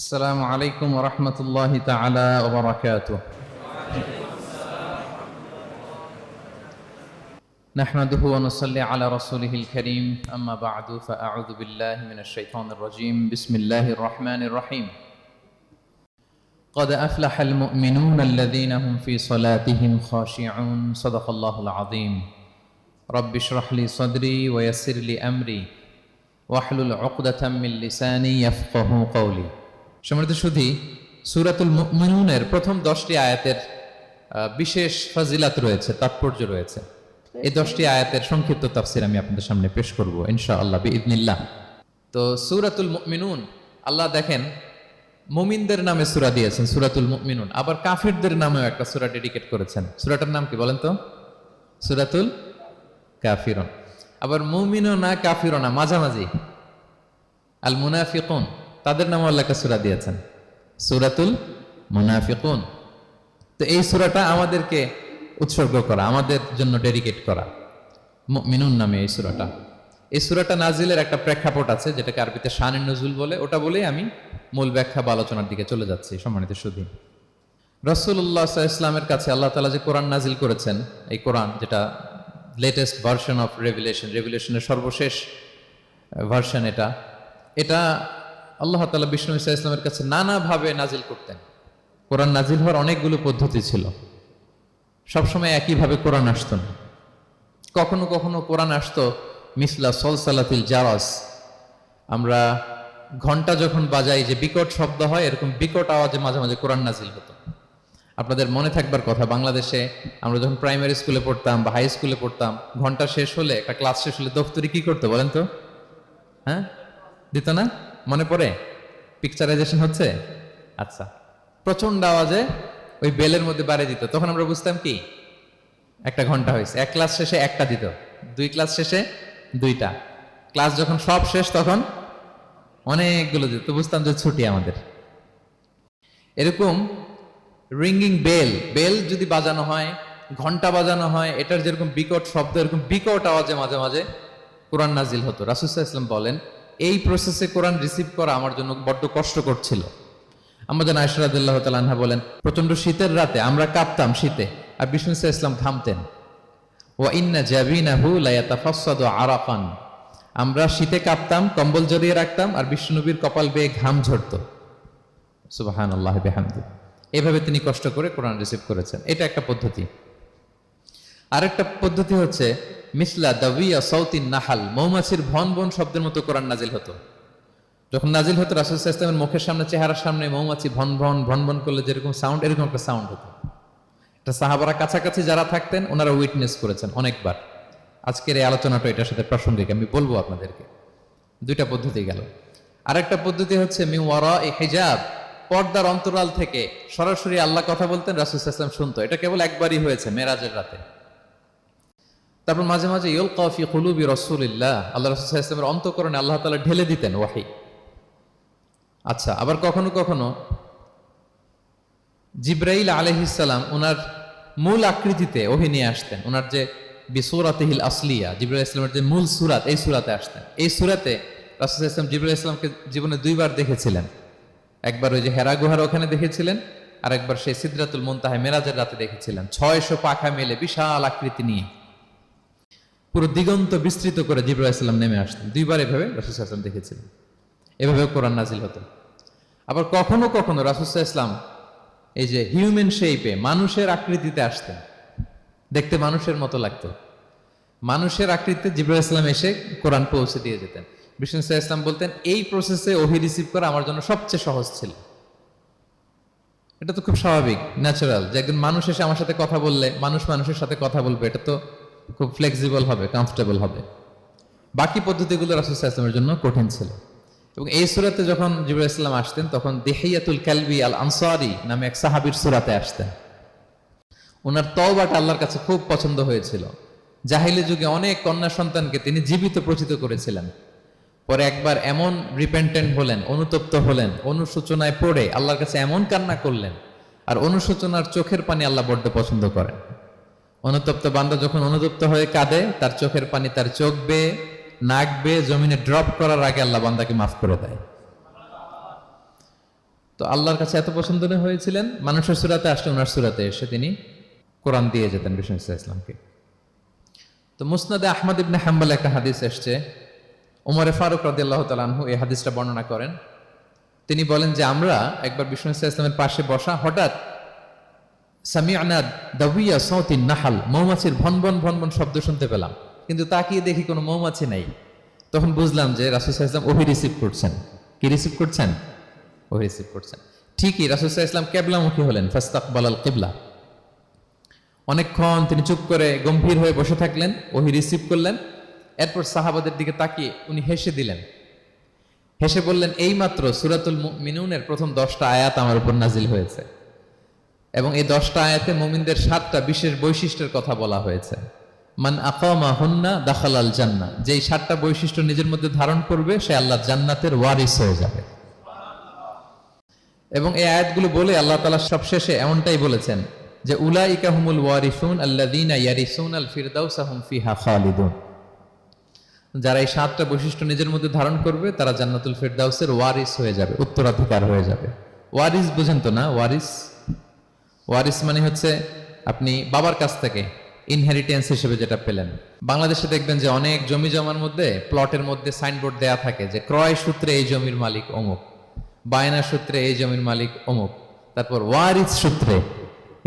السلام عليكم ورحمة الله تعالى وبركاته. نحمده ونصلي على رسوله الكريم. أما بعد فأعوذ بالله من الشيطان الرجيم. بسم الله الرحمن الرحيم. قد أفلح المؤمنون الذين هم في صلاتهم خاشعون. صدق الله العظيم. رب اشرح لي صدري ويسر لي أمري. واحلل عقدة من لساني يفقه قولي. সম্মানিত সুধী সুরাতুল মিনুনের প্রথম 10টি আয়াতের বিশেষ ফাজিলাত রয়েছে, তাৎপর্য রয়েছে। এই 10টি আয়াতের সংক্ষিপ্ত তাফসির আমি আপনাদের সামনে পেশ করব, ইনশাআল্লাহ বিইذنিল্লাহ তো সুরাতুল মিনুন আল্লাহ দেখেন, মুমিনদের নামে সুরা দিয়েছেন, সূরাতুল মুমিনুন। আবার কাফিরদের নামেও একটা সুরা ডেডিকেট করেছেন। সুরাটার নাম কি বলেন তো? সুরাতুল কাফিরুন। আবার মুমিনও না না, মাঝামাঝি। আল মুনাফিকুন। তাদের নাম আল্লাহ একটা সূরা দিয়েছেন। সূরাতুল মুনাফিকুন। তো এই সুরাটা আমাদেরকে উৎসর্গ করা, আমাদের জন্য ডেডিকেট করা। মিনুন নামে এই সুরাটা। এই সুরাটা নাজিলের একটা প্রেক্ষাপট আছে, যেটাকে আরবিতে শানের নজুল বলে। ওটা বলেই আমি মূল ব্যাখ্যা বা আলোচনার দিকে চলে যাচ্ছি, সম্মানিত সুধী। রসুল্লাহ ইসলামের কাছে আল্লাহ তালা যে কোরআন নাজিল করেছেন, এই কোরআন যেটা লেটেস্ট ভার্সন অফ রেভুলেশন রেভুলেশনের সর্বশেষ ভার্সন এটা এটা আল্লাহ তালা বিষ্ণু ইসা ইসলামের কাছে নানাভাবে নাজিল করতেন। কোরআন নাজিল হওয়ার অনেকগুলো পদ্ধতি ছিল। সবসময় একইভাবে কোরআন আসতো না। কখনো কখনো কোরআন আসতো, মিসলা সলসালাতিল জারাস। আমরা ঘণ্টা যখন বাজাই যে বিকট শব্দ হয়, এরকম বিকট আওয়াজে মাঝে মাঝে কোরআন নাজিল হতো। আপনাদের মনে থাকবার কথা, বাংলাদেশে আমরা যখন প্রাইমারি স্কুলে পড়তাম বা হাই স্কুলে পড়তাম, ঘণ্টা শেষ হলে, একটা ক্লাস শেষ হলে দফতরি কি করতো বলেন তো? হ্যাঁ? দিত না? মনে পড়ে? পিকচারাইজেশন হচ্ছে? আচ্ছা। প্রচণ্ড আওয়াজে ওই বেলের মধ্যে বাড়ি দিত। তখন আমরা বুঝতাম কি? একটা ঘণ্টা হয়েছে। এক ক্লাস শেষে একটা দিত। দুই ক্লাস শেষে দুইটা। ক্লাস যখন সব শেষ, তখন অনেকগুলো দিত। তো বুঝতাম যে ছুটি আমাদের। এরকম রিঙ্গিং বেল। বেল যদি বাজানো হয়, ঘণ্টা বাজানো হয়, এটার যেরকম বিকট শব্দ, এরকম বিকট আওয়াজে মাঝে মাঝে কোরআন নাজিল হতো। রাসুসাহ ইসলাম বলেন এই প্রসেসে কোরআন রিসিভ করা আমার জন্য বড্ড কষ্ট করছিল আমাদের আয়সরাদুল্লাহ তালাহা বলেন প্রচণ্ড শীতের রাতে আমরা কাঁপতাম শীতে আর বিষ্ণু ইসা ইসলাম থামতেন ও ইন্না জাবিনা জাবিনাহু লায়াতাফাসসাদু আরাফান। আমরা শীতে কাঁপতাম, কম্বল জড়িয়ে রাখতাম আর বিষ্ণুনবীর কপাল বেয়ে ঘাম ঝরতো। সুবাহান আল্লাহ বেহামদু। এভাবে তিনি কষ্ট করে কোরআন রিসিভ করেছেন। এটা একটা পদ্ধতি। আরেকটা পদ্ধতি হচ্ছে মিসলা দাবিয়া সৌতিন নাহাল, মৌমাছির ভন ভন শব্দের মতো কোরআন নাজিল হতো। যখন নাজিল হতো, রাসুল ইসলামের মুখের সামনে চেহারার সামনে মৌমাছি ভন ভন ভন ভন করলে যেরকম সাউন্ড এরকম একটা সাউন্ড হতো। এটা সাহাবারা কাছাকাছি যারা থাকতেন, ওনারা উইটনেস করেছেন অনেকবার। আজকের এই আলোচনাটা এটার সাথে প্রাসঙ্গিক, আমি বলব আপনাদেরকে। দুইটা পদ্ধতি গেল। আরেকটা পদ্ধতি হচ্ছে মিওয়ারা এ হেজাব, পর্দার অন্তরাল থেকে সরাসরি আল্লাহ কথা বলতেন, রাসুল ইসলাম শুনতো। এটা কেবল একবারই হয়েছে, মেরাজের রাতে। তারপর মাঝে মাঝে ইউল কফি কুলুবি রসুলিল্লাহ, আল্লাহ রসুল অন্তকরণে আল্লাহ তালা ঢেলে দিতেন ওয়াহি। আচ্ছা আবার কখনো কখনো জিব্রাইল আলহিসাল্লাম ওনার মূল আকৃতিতে ওহি নিয়ে আসতেন। ওনার যে বিসুরাতিহিল আসলিয়া, জিব্রাইল ইসলামের যে মূল সুরাত, এই সুরাতে আসতেন। এই সুরাতে রাসুল ইসলাম জিব্রাইল ইসলামকে জীবনে দুইবার দেখেছিলেন। একবার ওই যে হেরা গুহার ওখানে দেখেছিলেন আর একবার সেই সিদ্রাতুল মুনতাহে মেরাজের রাতে দেখেছিলেন। ছয়শো পাখা মেলে বিশাল আকৃতি নিয়ে। পুরো দিগন্ত বিস্তৃত করে ইসলাম নেমে আসতেন। দুইবার এভাবে রাসুল ইসলাম দেখেছিলেন। এভাবে কোরআন নাজিল হতো। আবার কখনো কখনো রাসুসাহ ইসলাম এই যে হিউম্যান শেপে মানুষের আকৃতিতে আসতেন। দেখতে মানুষের মতো লাগতো। মানুষের আকৃতিতে জিব্রাইল ইসলাম এসে কোরআন পৌঁছে দিয়ে যেতেন। বিষ্ণু সাহা ইসলাম বলতেন, এই প্রসেসে ওহি রিসিভ করা আমার জন্য সবচেয়ে সহজ ছিল। এটা তো খুব স্বাভাবিক ন্যাচারাল যে একজন মানুষ এসে আমার সাথে কথা বললে, মানুষ মানুষের সাথে কথা বলবে, এটা তো খুব ফ্লেক্সিবল হবে কমফোর্টেবল হবে। বাকি পদ্ধতিগুলো রাসুল ইসলামের জন্য কঠিন ছিল। এবং এই সুরাতে যখন জিবুল ইসলাম আসতেন, তখন দেহিয়াতুল কালবি আল আনসারি নামে এক সাহাবির সুরাতে আসতেন। ওনার তওবাটা আল্লাহর কাছে খুব পছন্দ হয়েছিল। জাহিলি যুগে অনেক কন্যা সন্তানকে তিনি জীবিত প্রচিত করেছিলেন। পরে একবার এমন রিপেন্টেন্ট হলেন, অনুতপ্ত হলেন, অনুশোচনায় পড়ে আল্লাহর কাছে এমন কান্না করলেন, আর অনুশোচনার চোখের পানি আল্লাহ বড্ড পছন্দ করেন। অনুতপ্ত বান্দা যখন অনুতপ্ত হয়ে কাঁদে, তার চোখের পানি তার চোখ বেয়ে, নাক বেয়ে, জমিনে ড্রপ করার আগে আল্লাহ বান্দাকে মাফ করে দেয়। তো আল্লাহর কাছে এত পছন্দ হয়েছিলেন? মানুষের সুরাতে আসলে ওনার সুরাতে এসে তিনি কোরআন দিয়ে যেতেন বিষ্ণু ইসলামকে। তো মুসনাদে আহমদ ইবনে হাম্বাল একটা হাদিস এসছে। ওমরে ফারুক রাদিয়াল্লাহু তাআলা আনহু এই হাদিসটা বর্ণনা করেন। তিনি বলেন যে আমরা একবার বিষ্ণু ইসলামের পাশে বসা হঠাৎ সামিয়ানা দাবিয়া সৌতিন নাহাল, মৌমাছির ভন ভন ভন ভন শব্দ শুনতে পেলাম। কিন্তু তাকিয়ে দেখি কোনো মৌমাছি নাই। তখন বুঝলাম যে রাসুল ইসলাম ওহি রিসিভ করছেন। কি রিসিভ করছেন? ওহি রিসিভ করছেন। ঠিকই, রাসুল ইসলাম কেবলামুখী হলেন ফাস্তাকবাল আল কেবলা। অনেকক্ষণ তিনি চুপ করে গম্ভীর হয়ে বসে থাকলেন, ওহি রিসিভ করলেন। এরপর সাহাবাদের দিকে তাকিয়ে উনি হেসে দিলেন। হেসে বললেন, এইমাত্র সুরাতুল মিনুনের প্রথম দশটা আয়াত আমার উপর নাজিল হয়েছে। এবং এই দশটা আয়াতে মোমিনদের সাতটা বিশেষ বৈশিষ্ট্যের কথা বলা হয়েছে। মান আকামা হুন্না দাখাল আল জান্না যেই সাতটা বৈশিষ্ট্য নিজের মধ্যে ধারণ করবে, সে আল্লাহ জান্নাতের ওয়ারিস হয়ে যাবে। এবং এই আয়াতগুলো বলে আল্লাহ তালা সবশেষে এমনটাই বলেছেন যে, উলাইকা হুমুল ওয়ারিসুন আল্লাযীনা ইয়ারিসুন আল ফিরদাউসা হুম ফিহা খালিদুন। যারা এই সাতটা বৈশিষ্ট্য নিজের মধ্যে ধারণ করবে, তারা জান্নাতুল ফিরদাউসের ওয়ারিস হয়ে যাবে, উত্তরাধিকার হয়ে যাবে। ওয়ারিস বুঝেন তো না? ওয়ারিস ওয়ারিস মানে হচ্ছে আপনি বাবার কাছ থেকে ইনহেরিটেন্স হিসেবে যেটা পেলেন। বাংলাদেশে দেখবেন যে অনেক জমি জমার মধ্যে প্লটের মধ্যে সাইনবোর্ড দেয়া থাকে যে ক্রয় সূত্রে এই জমির মালিক অমুক, বায়না সূত্রে এই জমির মালিক অমুক, তারপর ওয়ারিস সূত্রে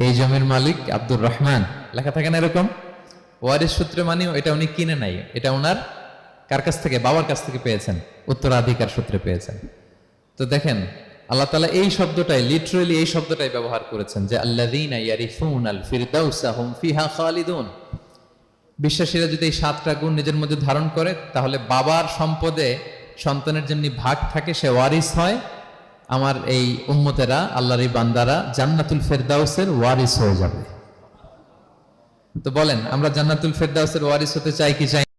এই জমির মালিক আব্দুর রহমান। লেখা থাকে না এরকম? ওয়ারিস সূত্রে মানেও এটা উনি কিনে নাই, এটা ওনার কার কাছ থেকে? বাবার কাছ থেকে পেয়েছেন, উত্তরাধিকার সূত্রে পেয়েছেন। তো দেখেন আল্লাহ তালা এই শব্দটাই লিটারেলি এই শব্দটাই ব্যবহার করেছেন যে, আল্লাযীনা ইয়ারিফুন আল ফিরদাউসা হুম ফিহা খালিদুন। বিশ্বাসীরা যদি এই সাতটা গুণ নিজের মধ্যে ধারণ করে, তাহলে বাবার সম্পদে সন্তানের যেমনি ভাগ থাকে, সে ওয়ারিস হয়। আমার এই উম্মতেরা, আল্লাহর এই বান্দারা জান্নাতুল ফেরদাউসের ওয়ারিস হয়ে যাবে। তো বলেন, আমরা জান্নাতুল ফেরদাউসের ওয়ারিস হতে চাই কি চাই